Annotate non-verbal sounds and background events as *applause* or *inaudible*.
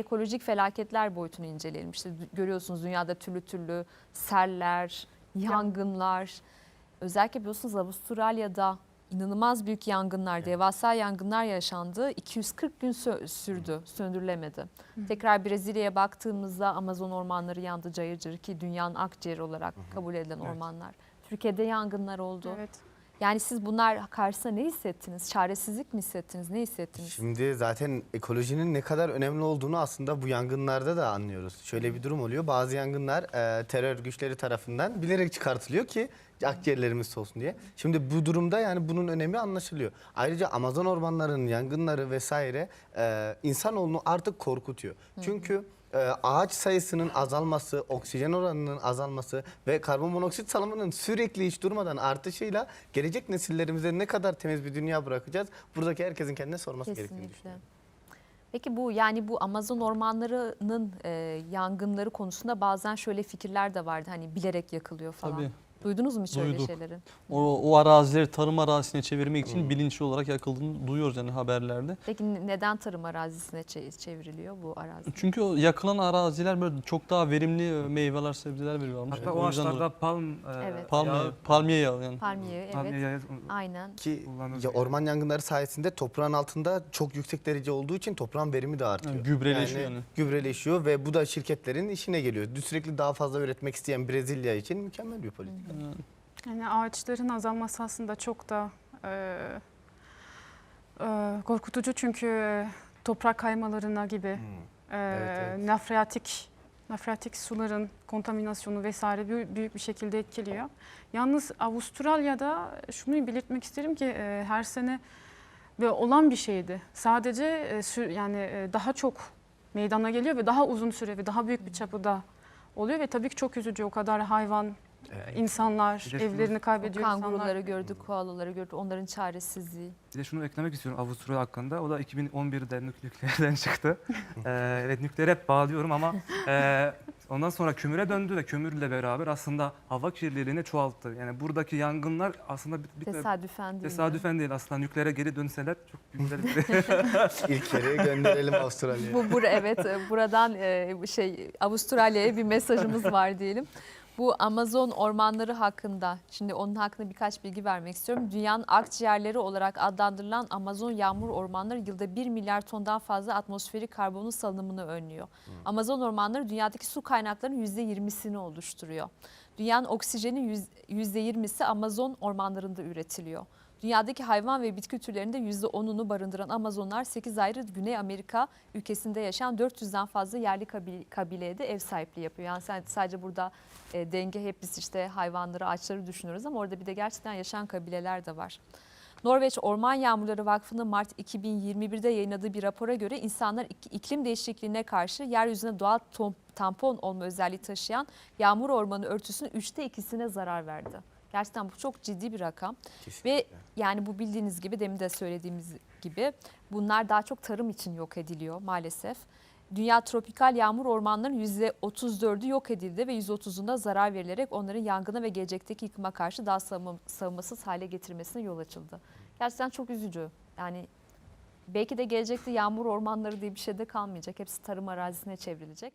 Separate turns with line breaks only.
ekolojik felaketler boyutunu inceleyelim. İşte görüyorsunuz dünyada türlü türlü seller, yangınlar. Özellikle biliyorsunuz Avustralya'da inanılmaz büyük yangınlar, devasa yangınlar yaşandı. 240 gün sö- sürdü, söndürülemedi. Tekrar Brezilya'ya baktığımızda Amazon ormanları yandı cayır cayır ki dünyanın akciğeri olarak kabul edilen
Evet.
ormanlar. Türkiye'de yangınlar oldu.
Evet.
Yani siz bunlar karşısında ne hissettiniz? Çaresizlik mi hissettiniz? Ne hissettiniz?
Şimdi zaten ekolojinin ne kadar önemli olduğunu aslında bu yangınlarda da anlıyoruz. Şöyle bir durum oluyor. Bazı yangınlar e, terör güçleri tarafından bilerek çıkartılıyor ki akciğerlerimiz soğusun diye. Şimdi bu durumda yani bunun önemi anlaşılıyor. Ayrıca Amazon ormanlarının yangınları vesaire e, insanoğlunu artık korkutuyor. Çünkü e, ağaç sayısının azalması, oksijen oranının azalması ve karbonmonoksit salımının sürekli hiç durmadan artışıyla gelecek nesillerimize ne kadar temiz bir dünya bırakacağız? Buradaki herkesin kendine sorması gerektiğini
Kesinlikle.
düşünüyorum.
Peki bu yani bu Amazon ormanlarının e, yangınları konusunda bazen şöyle fikirler de vardı. Hani bilerek yakılıyor falan.
Tabii.
Duydunuz mu hiç öyle
Duyduk.
şeyleri?
O, o arazileri tarım arazisine çevirmek için bilinçli olarak yakıldığını duyuyoruz yani haberlerde.
Peki ne- neden tarım arazisine çe- çevriliyor bu arazi?
Çünkü o yakılan araziler böyle çok daha verimli meyveler, sebzeler veriyormuş.
Hatta
O
o
yüzden
ağaçlarda
dolayı.
palm, e,
Evet.
palmiye,
yağı-
palmiye yağı yani.
Palmiye evet.
palmiye yağı
Aynen.
Ki
Kullanılıyor.
ya orman yangınları sayesinde toprağın altında çok yüksek derece olduğu için toprağın verimi de artıyor.
Yani gübreleşiyor yani.
Gübreleşiyor ve bu da şirketlerin işine geliyor. Sürekli daha fazla üretmek isteyen Brezilya için mükemmel bir politika.
Yani ağaçların azalması aslında çok da e, e, korkutucu çünkü toprak kaymalarına gibi
Hmm.
e,
Evet, evet.
nafreatik nafreatik suların kontaminasyonu vesaire büyük, büyük bir şekilde etkiliyor. Yalnız Avustralya'da şunu belirtmek isterim ki e, her sene ve olan bir şeydi. Sadece e, sü- yani e, daha çok meydana geliyor ve daha uzun süre ve daha büyük bir çapıda oluyor ve tabii ki çok üzücü o kadar hayvan,
Evet.
insanlar
Bir de şunu-
evlerini kaybediyor
kanguruları
insanlar.
gördük, koalaları gördük. Onların çaresizliği.
Bir de şunu eklemek istiyorum Avusturya hakkında. O da 2011'de nük- nükleerden çıktı. *laughs* Ee, evet nükleer hep bağlıyorum ama e, ondan sonra kömüre döndü ve kömürle beraber aslında hava kirliliğini çoğalttı. Yani buradaki yangınlar aslında bir, bir
Tesadüfen değil.
tesadüfen değil. Aslında nükleere geri dönseler çok güzel bir *laughs*
İlk kere gönderelim Avustralya'ya.
Bu bur evet e, buradan e, şey Avustralya'ya bir mesajımız var diyelim. Bu Amazon ormanları hakkında, şimdi onun hakkında birkaç bilgi vermek istiyorum. Dünyanın akciğerleri olarak adlandırılan Amazon yağmur ormanları yılda 1 milyar tondan fazla atmosferik karbonun salınımını önlüyor. Amazon ormanları dünyadaki su kaynaklarının %20'sini oluşturuyor. Dünyanın oksijenin yüz- %20'si Amazon ormanlarında üretiliyor. Dünyadaki hayvan ve bitki türlerinde %10'unu barındıran Amazonlar 8 ayrı Güney Amerika ülkesinde yaşayan 400'den fazla yerli kabil- kabileye de ev sahipliği yapıyor. Yani sen- sadece burada e, denge hep biz işte hayvanları, ağaçları düşünüyoruz ama orada bir de gerçekten yaşayan kabileler de var. Norveç Orman Yağmurları Vakfı'nın Mart 2021'de yayınladığı bir rapora göre insanlar ik- iklim değişikliğine karşı yeryüzüne doğal tampon olma özelliği taşıyan yağmur ormanı örtüsünün üçte ikisine zarar verdi. Gerçekten bu çok ciddi bir rakam. Ve yani bu bildiğiniz gibi demin de söylediğimiz gibi bunlar daha çok tarım için yok ediliyor maalesef. Dünya tropikal yağmur ormanlarının %34'ü yok edildi ve %30'unda zarar verilerek onların yangına ve gelecekteki yıkıma karşı daha savunma- savunmasız hale getirmesine yol açıldı. Gerçekten çok üzücü. Yani belki de gelecekte yağmur ormanları diye bir şey de kalmayacak. Hepsi tarım arazisine çevrilecek.